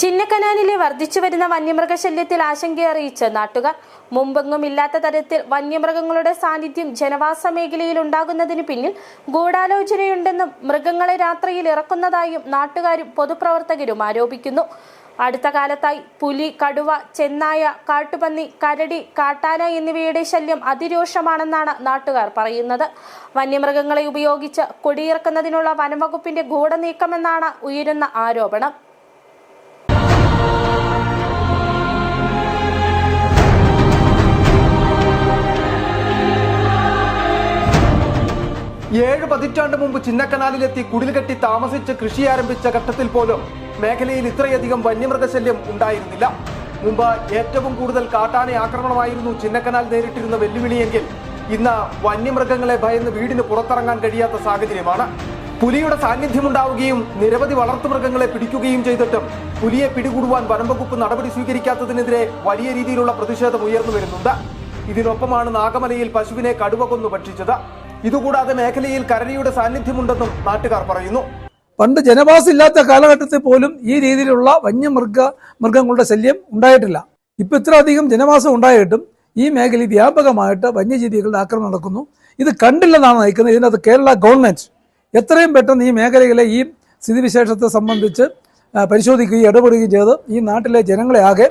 ചിന്നക്കനാലിലെ വർദ്ധിച്ചുവരുന്ന വന്യമൃഗശല്യത്തിൽ ആശങ്കയറിയിച്ച് നാട്ടുകാർ മുമ്പെങ്ങും ഇല്ലാത്ത തരത്തിൽ വന്യമൃഗങ്ങളുടെ സാന്നിധ്യം ജനവാസ മേഖലയിൽ ഉണ്ടാകുന്നതിന് പിന്നിൽ ഗൂഢാലോചനയുണ്ടെന്നും മൃഗങ്ങളെ രാത്രിയിൽ ഇറക്കുന്നതായും നാട്ടുകാരും പൊതുപ്രവർത്തകരും ആരോപിക്കുന്നു. അടുത്ത കാലത്തായി പുലി കടുവ ചെന്നായ കാട്ടുപന്നി കരടി കാട്ടാന എന്നിവയുടെ ശല്യം അതിരൂക്ഷമാണെന്നാണ് നാട്ടുകാർ പറയുന്നത്. വന്യമൃഗങ്ങളെ ഉപയോഗിച്ച് കൊടിയിറക്കുന്നതിനുള്ള വനംവകുപ്പിന്റെ ഗൂഢനീക്കമെന്നാണ് ഉയരുന്ന ആരോപണം. ഏഴ് പതിറ്റാണ്ട് മുമ്പ് ചിന്നക്കനാലിലെത്തി കുടിൽ കെട്ടി താമസിച്ച് കൃഷി ആരംഭിച്ച ഘട്ടത്തിൽ പോലും മേഖലയിൽ ഇത്രയധികം വന്യമൃഗശല്യം ഉണ്ടായിരുന്നില്ല. മുമ്പ് ഏറ്റവും കൂടുതൽ കാട്ടാന ആക്രമണമായിരുന്നു ചിന്നക്കനാൽ നേരിട്ടിരുന്ന വെല്ലുവിളിയെങ്കിൽ ഇന്ന് വന്യമൃഗങ്ങളെ ഭയന്ന് വീടിന് പുറത്തിറങ്ങാൻ കഴിയാത്ത സാഹചര്യമാണ്. പുലിയുടെ സാന്നിധ്യമുണ്ടാവുകയും നിരവധി വളർത്തുമൃഗങ്ങളെ പിടിക്കുകയും ചെയ്തിട്ടും പുലിയെ പിടികൂടുവാൻ വനംവകുപ്പ് നടപടി സ്വീകരിക്കാത്തതിനെതിരെ വലിയ രീതിയിലുള്ള പ്രതിഷേധം ഉയർന്നു വരുന്നുണ്ട്. ഇതിനൊപ്പമാണ് നാഗമലയിൽ പശുവിനെ കടുവ കൊന്നു ഭക്ഷിച്ചത്. ഇതുകൂടാതെ മേഖലയിൽ കരടിയുടെ സാന്നിധ്യമുണ്ടെന്നും നാട്ടുകാർ പറയുന്നു. പണ്ട് ജനവാസം ഇല്ലാത്ത കാലഘട്ടത്തിൽ പോലും ഈ രീതിയിലുള്ള വന്യമൃഗ മൃഗങ്ങളുടെ ശല്യം ഉണ്ടായിട്ടില്ല. ഇപ്പൊ ഇത്ര അധികം ജനവാസം ഉണ്ടായിട്ടും ഈ മേഖലയിൽ വ്യാപകമായിട്ട് വന്യജീവികളുടെ ആക്രമണം നടക്കുന്നു. ഇത് കണ്ടില്ലെന്നാണ് നയിക്കുന്നത്. ഇതിനകത്ത് കേരള ഗവൺമെന്റ് എത്രയും പെട്ടെന്ന് ഈ മേഖലയിലെ ഈ സ്ഥിതിവിശേഷത്തെ സംബന്ധിച്ച് പരിശോധിക്കുകയും ഇടപെടുകയും ചെയ്ത് ഈ നാട്ടിലെ ജനങ്ങളെ ആകെ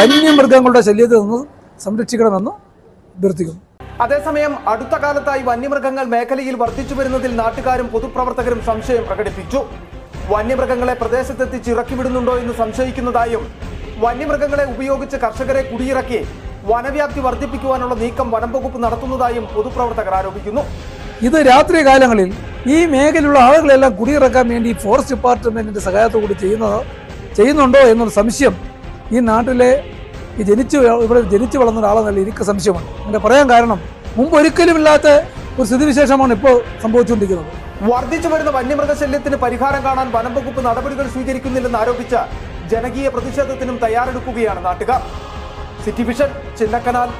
വന്യമൃഗങ്ങളുടെ ശല്യത്തിൽ നിന്ന് സംരക്ഷിക്കണമെന്ന് അഭ്യർത്ഥിക്കുന്നു. അതേസമയം അടുത്ത കാലത്തായി വന്യമൃഗങ്ങൾ മേഖലയിൽ വർദ്ധിച്ചു വരുന്നതിൽ നാട്ടുകാരും പൊതുപ്രവർത്തകരും സംശയം പ്രകടിപ്പിച്ചു. വന്യമൃഗങ്ങളെ പ്രദേശത്തെത്തിച്ച് ഇറക്കിവിടുന്നുണ്ടോ എന്ന് സംശയിക്കുന്നതായും വന്യമൃഗങ്ങളെ ഉപയോഗിച്ച് കർഷകരെ കുടിയിറക്കി വനവ്യാപ്തി വർദ്ധിപ്പിക്കുവാനുള്ള നീക്കം വനം വകുപ്പ് നടത്തുന്നതായും പൊതുപ്രവർത്തകർ ആരോപിക്കുന്നു. ഇത് രാത്രി കാലങ്ങളിൽ ഈ മേഖലയിലുള്ള ആളുകളെല്ലാം കുടിയിറക്കാൻ വേണ്ടി ഫോറസ്റ്റ് ഡിപ്പാർട്ട്മെന്റിന്റെ സഹായത്തോടുകൂടി ചെയ്യുന്നത് ചെയ്യുന്നുണ്ടോ എന്നൊരു സംശയം ഈ നാട്ടിലെ ഈ ജനിച്ച് ഇവിടെ ജനിച്ചു വളർന്ന ഒരാളെന്നല്ല എനിക്ക് സംശയമാണ്. അങ്ങനെ പറയാൻ കാരണം മുമ്പ് ഒരിക്കലും ഇല്ലാത്ത ഒരു സ്ഥിതിവിശേഷമാണ് ഇപ്പോൾ സംഭവിച്ചുകൊണ്ടിരിക്കുന്നത്. വർദ്ധിച്ചു വരുന്ന വന്യമൃഗശല്യത്തിന് പരിഹാരം കാണാൻ വനം വകുപ്പ് നടപടികൾ സ്വീകരിക്കുന്നില്ലെന്ന് ആരോപിച്ച ജനകീയ പ്രതിഷേധത്തിനും തയ്യാറെടുക്കുകയാണ് നാട്ടുകാർ. City vision Chinnakanal